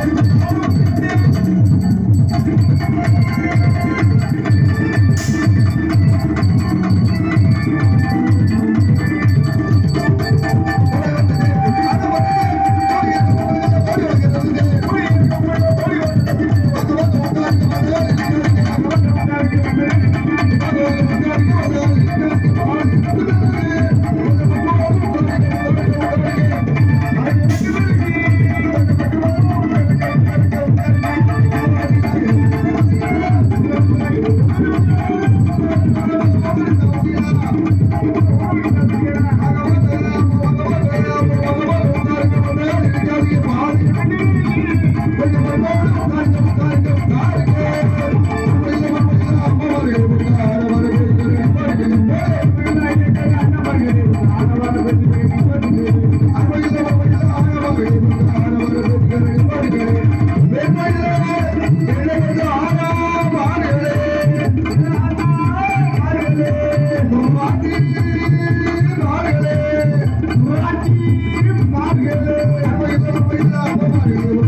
Thank you. ஏய்,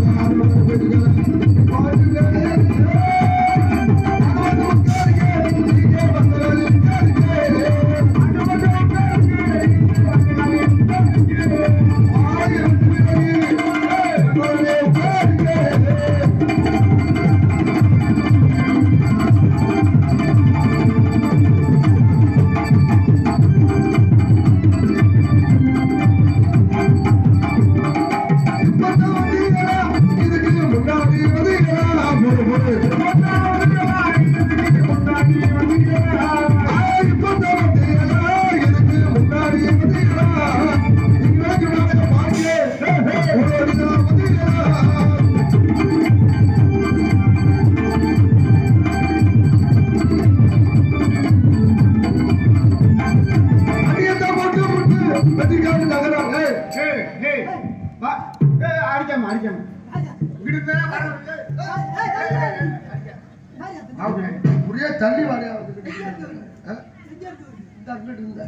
ஒரே தண்ணி வாடையா இருந்த.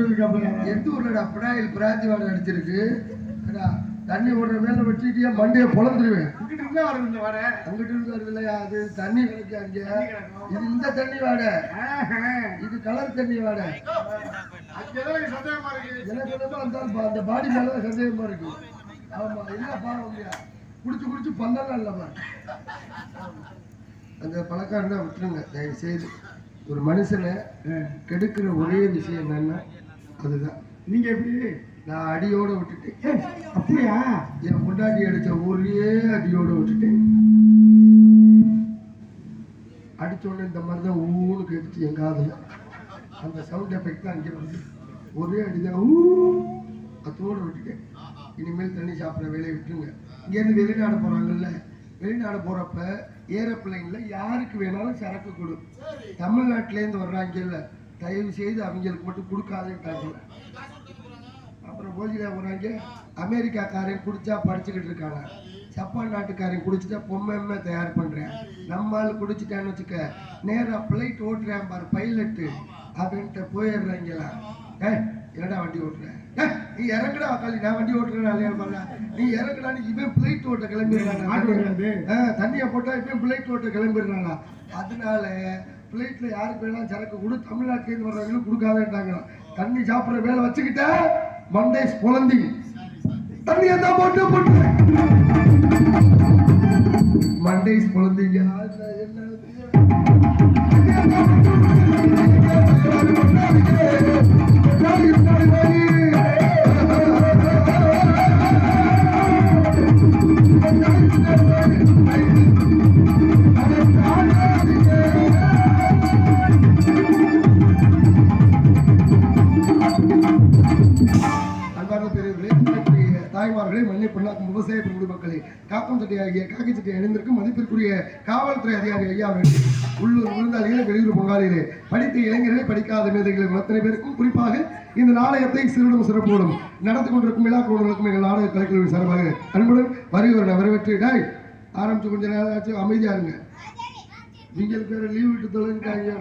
இருக்கு அப்புறம். எந்த ஊர்லடா பினாயில் பிராந்தி வாடை அடிச்சிருக்கு? அடா, தண்ணி ஓடுற மேல வச்சுட்டியா மண்டையை பொழந்துருவேன். அங்கிட்டு இருந்து வருது இல்லையா அது தண்ணி கிடைக்கும் அங்க தண்ணி. இது இந்த தண்ணி வாடை ஆஹா. இது கலர் தண்ணி வாடை சந்தேகமா இருக்கு. அந்த பாடி மேல சந்தேகமா இருக்கு. ஆமா என்ன பாவம் குடிச்சு குடிச்சு பண்ணலாம் இல்லம்மா அந்த பழக்கம் தான் விட்டுருங்க தயவு செய்து ஒரு மனுஷனை கெடுக்கிற ஒரே விஷயம் என்னன்னா அதுதான். நீங்க எப்படி? நான் அடியோட விட்டுட்டேன். அப்படியா? என் முன்னாடி அடிச்ச ஒரே அடியோட விட்டுட்டேன். அடிச்ச உடனே இந்த மாதிரி தான் ஊன்னு கேட்டுச்சு என் காதுல. அந்த சவுண்ட் எஃபெக்ட் தான் அங்கே வந்து. ஒரே அடிதான். ஊ அத்தோட விட்டுட்டேன். இனிமேல் தண்ணி சாப்பிட்ற வேலையை விட்டுருங்க. இங்கேருந்து வெளிநாடு போகிறாங்கல்ல வெளிநாடு போகிறப்ப ஏரோப்ளைனில் யாருக்கு வேணாலும் சரக்கு கொடு. தமிழ்நாட்டிலேருந்து வர்றாங்கல்ல. தயவு செய்து அவங்களுக்கு மட்டும் கொடுக்காதுன்ட்டாங்க அப்புறம் போஜில போகிறாங்க அமெரிக்காக்காரன் குடிச்சா படிச்சுக்கிட்டு இருக்காங்க. ஜப்பான் நாட்டுக்காரன் குடிச்சிட்டா பொம்மை தயார் பண்றேன். நம்மால் குடிச்சிட்டேன்னு குடிச்சிட்டான்னு வச்சுக்க நேரா ஃப்ளைட் ஓட்டுறேன் பாரு பைலட்டு அப்படின்ட்டு போயிடுறாங்களா. ஏ என்னடா வண்டி ஓட்டுறேன் நீ இறங்குடா காலி நான் வண்டி ஓட்டுறேன் பாருங்க நீ இறங்குடான்னு இவன் பிளைட் ஓட்ட. கிளம்பிடுறான் தண்ணியை போட்டா இவன் பிளைட் ஓட்ட கிளம்பிடுறானா அதனால பிளைட்ல யாருக்கு வேணாலும் சரக்கு கொடு. தமிழ்நாட்டிலேருந்து வர்றவங்களும் கொடுக்காதேன்ட்டாங்க. தண்ணி சாப்பிட்ற வேலை வச்சுக்கிட்ட மண்டே குழந்தி தண்ணியை தான் போட்டு போட்டு. மண்டே குழந்தைங்க அன்பார்ந்த தாய்மார்களே மண்ணை பொண்ணாக்கும் விவசாய பெருங்குடி மக்களே. காப்பம் சட்டை ஆகிய காக்கி சட்டை அணிந்திருக்கும் மதிப்பிற்குரிய காவல்துறை அதிகாரி ஐயா அவர்கள் உள்ளூர் விருந்தாளிகளே வெளியூர் பொங்காளிகளே படித்த இளைஞர்களே படிக்காத மேதைகளை அத்தனை பேருக்கும் குறிப்பாக இந்த நாடகத்தை சிறுடும் சிறப்போடும் நடத்தி கொண்டிருக்கும் விழா கூடங்களுக்கும் எங்கள் நாடக கலைக்குழுவின் சார்பாக அன்புடன் வருகிறவனை வரவேற்று டாய் ஆரம்பிச்சு கொஞ்ச நேரம் ஆச்சு அமைதியா இருங்க. நீங்கள் பேர் லீவ் விட்டு தொலைஞ்சிட்டாங்க.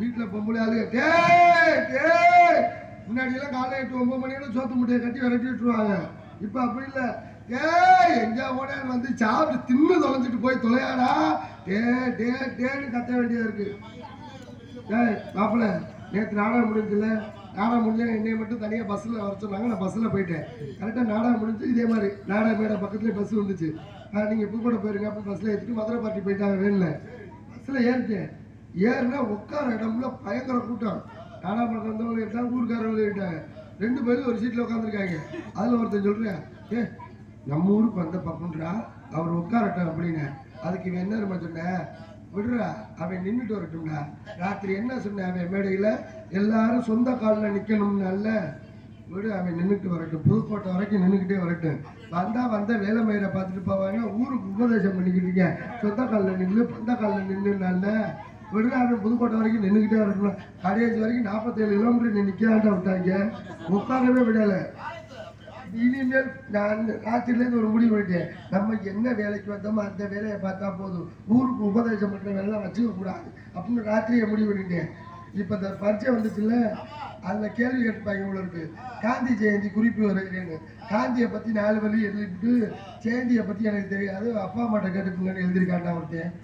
வீட்டில் பொம்பளை ஆளுங்க டேய் முன்னாடி முன்னாடி எல்லாம் எட்டு ஒன்பது மணியோட சோத்து முட்டையை கட்டி விரட்டி விட்டுருவாங்க. இப்ப அப்படி இல்ல. ஏய் எங்க போனே வந்து சாப்பிட்டு தின்னு தொலைஞ்சிட்டு போய் தொலையாடா. டே டே டேன்னு கத்த வேண்டியதா இருக்கு. ஏய் மாப்பிள்ள நேற்று நாடகம் முடிஞ்சுல. நாடகம் முடிஞ்ச என்னைய மட்டும் தனியாக பஸ்ஸில் வர சொன்னாங்க. நான் பஸ்ஸில் போயிட்டேன். கரெக்டாக நாடகம் முடிஞ்சு இதே மாதிரி நாடக மேடை பக்கத்துலேயே பஸ் வந்துச்சு நீங்கள் கூட போயிருங்க. அப்படி பஸ்ஸில் ஏற்றிட்டு மதுரை பார்ட்டி போயிட்டாங்க வேனில் பஸ்ஸில் ஏறிட்டேன். ஏறினா உட்கார இடம்ல பயங்கர கூட்டம். நாடகம் பண்ணுற வந்தவங்க இருக்காங்க ஊருக்காரவங்க இருக்காங்க ரெண்டு பேரும் ஒரு சீட்டில் உட்காந்துருக்காங்க அதில் ஒருத்தன் சொல்கிறேன் ஏ நம்ம ஊருக்கு வந்த பக்கம்ன்றா அவர் உட்காரட்டும் அப்படின்னு. அதுக்கு இவன் என்ன தெரியுமா சொன்னேன் விடுறா அவன் நின்றுட்டு வரட்டும்டா. ராத்திரி என்ன சொன்னேன் அவன் மேடையில் எல்லாரும் சொந்த காலில் நிற்கணும்னால விடு அவன் நின்றுட்டு வரட்டும். புதுக்கோட்டை வரைக்கும் நின்றுக்கிட்டே வரட்டும். வந்தால் வந்த வேலை மயிரை பார்த்துட்டு போவாங்க. ஊருக்கு உபதேசம் பண்ணிக்கிட்டு இருக்கேன். சொந்த காலில் நின்று பந்த காலில் நின்றுனால விடுற புதுக்கோட்டை வரைக்கும் நின்றுக்கிட்டே இருக்கணும் கடைசி வரைக்கும் நாற்பத்தேழு கிலோமீட்டர் நீ நிற்கிறான்டா விட்டாங்க. உட்காரவே விடலை. இனிமேல் நான் ராத்திரிலேருந்து ஒரு முடிவு பண்ணிட்டேன். நம்ம என்ன வேலைக்கு வந்தோமோ அந்த வேலையை பார்த்தா போதும். ஊருக்கு உபதேசம் பண்ணுற வேலைலாம் வச்சுக்க கூடாது அப்படின்னு ராத்திரியை முடிவு பண்ணிட்டேன். இப்போ இந்த பரீட்சை வந்துச்சுல்ல அதில் கேள்வி கேட்டுப்பாங்க இருக்கு காந்தி ஜெயந்தி குறிப்பு வருகிறேன்னு. காந்தியை பற்றி நாலு வழி எழுதிட்டு ஜெயந்தியை பற்றி எனக்கு தெரியாது. அப்பா அம்மாட்ட கேட்டுக்குங்கன்னு எழுதியிருக்காண்டா ஒருத்தன்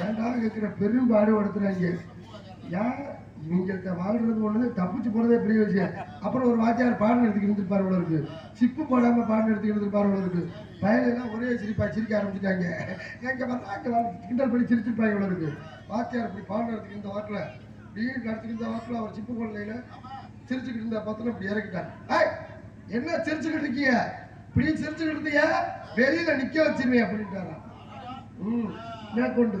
ஏன்டா இருக்கிற பெரும் பாடுபடுத்துறாங்க ஏன் நீங்க வாழ்றது ஒன்று தப்பிச்சு போறதே பெரிய விஷயம். அப்புறம் ஒரு வாத்தியார் பாடம் எடுத்துக்கிட்டு இருந்திருப்பார் போல இருக்கு. சிப்பு போடாம பாடம் எடுத்துக்கிட்டு இருந்திருப்பார் போல இருக்கு. பயலாம் ஒரே சிரிப்பா சிரிக்க ஆரம்பிச்சிட்டாங்க. எங்க பார்த்தா கிண்டல் பண்ணி சிரிச்சிருப்பாங்க போல இருக்கு. வாத்தியார் இப்படி பாடம் எடுத்துக்கிட்டு இந்த வாட்டில் வீடு நடத்திக்கிட்டு இருந்த வாட்டில் அவர் சிப்பு போடலையில சிரிச்சுக்கிட்டு இருந்த பத்திரம் இப்படி இறக்கிட்டார். என்ன சிரிச்சுக்கிட்டு இருக்கீங்க? இப்படி சிரிச்சுக்கிட்டு இருந்தீங்க வெளியில நிக்க வச்சிருவேன் அப்படின்ட்டாராம். ம் மேற்கொண்டு. கொண்டு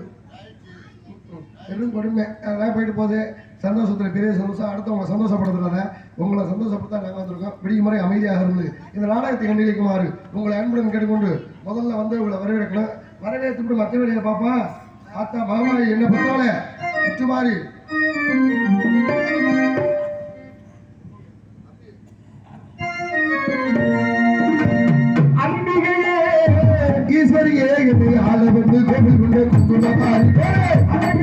பெரும் கொடுமை. அதெல்லாம் போயிட்டு போகுது சந்தோஷத்தில் பெரிய சந்தோஷம் அடுத்தவங்களை சந்தோஷப்படுத்துறத உங்களை சந்தோஷப்படுத்தா நாங்கள் வந்திருக்கோம். விடியும் முறை அமைதியாக இருந்து. இந்த நாடகத்தை கண்டிக்குமாறு உங்களை அன்புடன் கேட்டுக்கொண்டு முதல்ல வந்து உங்களை வரவேற்கணும். வரவேற்று மற்ற வேலையை பாப்பா ஆத்தா மகமாரி என்ன பரவாயில்ல முத்துமாரி ஈஸ்வரியே என்று ஆள வந்து கோவில் கொண்டு குங்குமமாரி முத்தாரியே